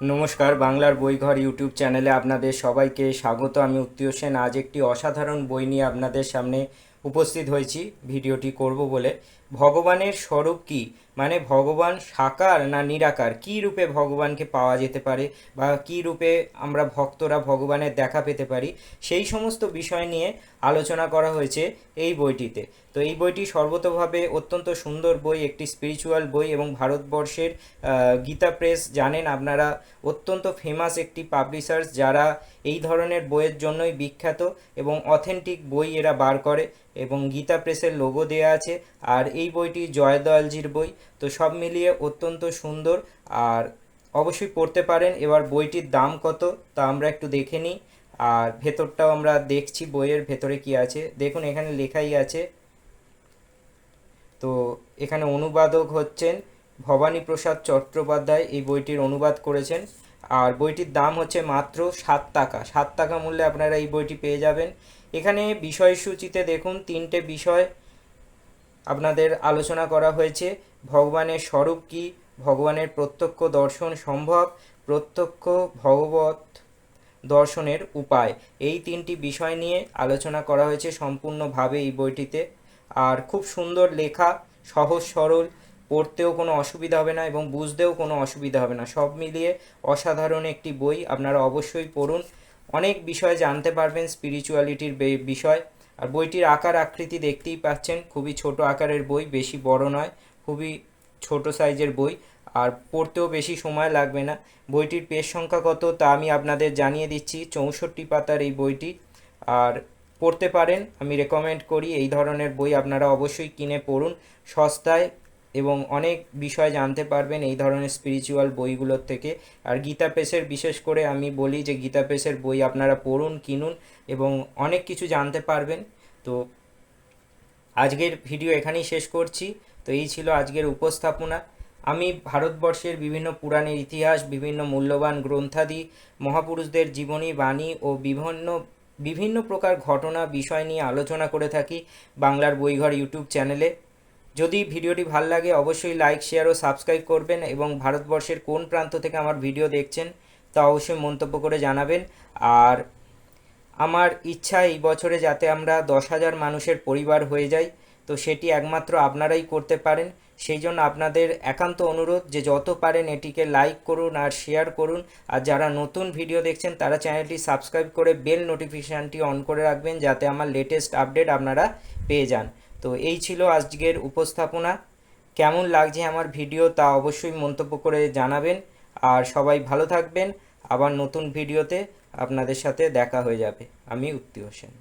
নমস্কার, বাংলার বইঘর ইউটিউব চ্যানেলে আপনাদের সবাইকে স্বাগত। আমি উত্তীয় সেন। আজ একটি অসাধারণ বই নিয়ে আপনাদের সামনে উপস্থিত হয়েছি, ভিডিওটি করব বলে। ভগবানের স্বরূপ কি? মানে ভগবান সাকার না নিরাকার? কী রূপে ভগবানকে পাওয়া যেতে পারে? বা কী রূপে আমরা ভক্তরা ভগবানের দেখা পেতে পারি? সেই সমস্ত বিষয় নিয়ে আলোচনা করা হয়েছে এই বইটিতে। তো এই বইটি সর্বতভাবে অত্যন্ত সুন্দর বই, একটি স্পিরিচুয়াল বই এবং ভারতবর্ষের গীতা প্রেস জানেন আপনারা। অত্যন্ত ফেমাস একটি পাবলিশার্স যারা এই ধরনের বইয়ের জন্যই বিখ্যাত এবং অথেন্টিক বই এরা বার করে। এবং গীতা প্রেসের লোগো দেওয়া আছে। আর এই বইটি জয়দয়ালজির বই। তো সব মিলিয়ে অত্যন্ত সুন্দর। আর অবশ্যই পড়তে পারেন। এবার বইটির দাম কত তা আমরা একটু দেখে নিই। আর ভেতরটাও আমরা দেখছি বইয়ের ভেতরে কি আছে। দেখুন, এখানে লেখাই আছে। তো এখানে অনুবাদক হচ্ছেন ভবানী প্রসাদ চট্টোপাধ্যায়। এই বইটির অনুবাদ করেছেন। আর বইটির দাম হচ্ছে মাত্র সাত টাকা। সাত টাকা মূল্যে আপনারা এই বইটি পেয়ে যাবেন। এখানে বিষয়সূচিতে দেখুন, তিনটে বিষয় আপনাদের আলোচনা করা হয়েছে। ভগবানের স্বরূপ কি? ভগবানের প্রত্যক্ষ দর্শন সম্ভব? প্রত্যক্ষ ভগবত দর্শনের উপায়। এই তিনটি বিষয় নিয়ে আলোচনা করা হয়েছে সম্পূর্ণভাবে এই বইটিতে। আর খুব সুন্দর লেখা, সহজ সরল পড়তেও কোনো অসুবিধা হবে না এবং বুঝতেও কোনো অসুবিধা হবে না। সব মিলিয়ে অসাধারণ একটি বই আপনারা অবশ্যই পড়ুন। অনেক বিষয় জানতে পারবেন স্পিরিচুয়ালিটির বিষয়। আর বইটির আকার আকৃতি দেখতেই পাচ্ছেন, খুবই ছোট আকারের বই, বেশি বড় নয়, খুবই ছোট সাইজের বই। আর পড়তেও বেশি সময় লাগবে না। বইটির পেজ সংখ্যা কত তা আমি আপনাদের জানিয়ে দিচ্ছি, চৌষট্টি পাতার এই বইটি। আর পড়তে পারেন, আমি রেকমেন্ড করি, এই ধরনের বই আপনারা অবশ্যই কিনে পড়ুন। সস্তায় এবং অনেক বিষয় জানতে পারবেন এই ধরনের স্পিরিচুয়াল বইগুলোর থেকে। আর গীতা পেসের বিশেষ করে আমি বলি যে গীতা পেসের বই আপনারা পড়ুন, কিনুন এবং অনেক কিছু জানতে পারবেন। তো আজকের ভিডিও এখানেই শেষ করছি। তো এই ছিল আজকের উপস্থাপনা। আমি ভারতবর্ষের বিভিন্ন পুরাণের ইতিহাস, বিভিন্ন মূল্যবান গ্রন্থাদি, মহাপুরুষদের জীবনী, বাণী ও বিভিন্ন বিভিন্ন প্রকার ঘটনা, বিষয় নিয়ে আলোচনা করে থাকি বাংলার বইঘর ইউটিউব চ্যানেলে। যদি ভিডিওটি ভালো লাগে, অবশ্যই লাইক শেয়ার ও সাবস্ক্রাইব করবেন এবং ভারতবর্ষের কোন প্রান্ত থেকে আমার ভিডিও দেখছেন তা অবশ্যই মন্তব্য করে জানাবেন। আর আমার ইচ্ছা এই বছরে যাতে আমরা দশ হাজার মানুষের পরিবার হয়ে যাই, তো সেটি একমাত্র আপনারাই করতে পারেন। সেই জন্য আপনাদের একান্ত অনুরোধ যে যত পারেন এটিকে লাইক করুন আর শেয়ার করুন। আর যারা নতুন ভিডিও দেখছেন, তারা চ্যানেলটি সাবস্ক্রাইব করে বেল নোটিফিকেশানটি অন করে রাখবেন, যাতে আমার লেটেস্ট আপডেট আপনারা পেয়ে যান। তো এই ছিল আজকের উপস্থাপনা। কেমন লাগছে আমার ভিডিও তা অবশ্যই মন্তব্য করে জানাবেন। আর সবাই ভালো থাকবেন। আবার নতুন ভিডিওতে আপনাদের সাথে দেখা হয়ে যাবে। আমি উত্তি হোসেন।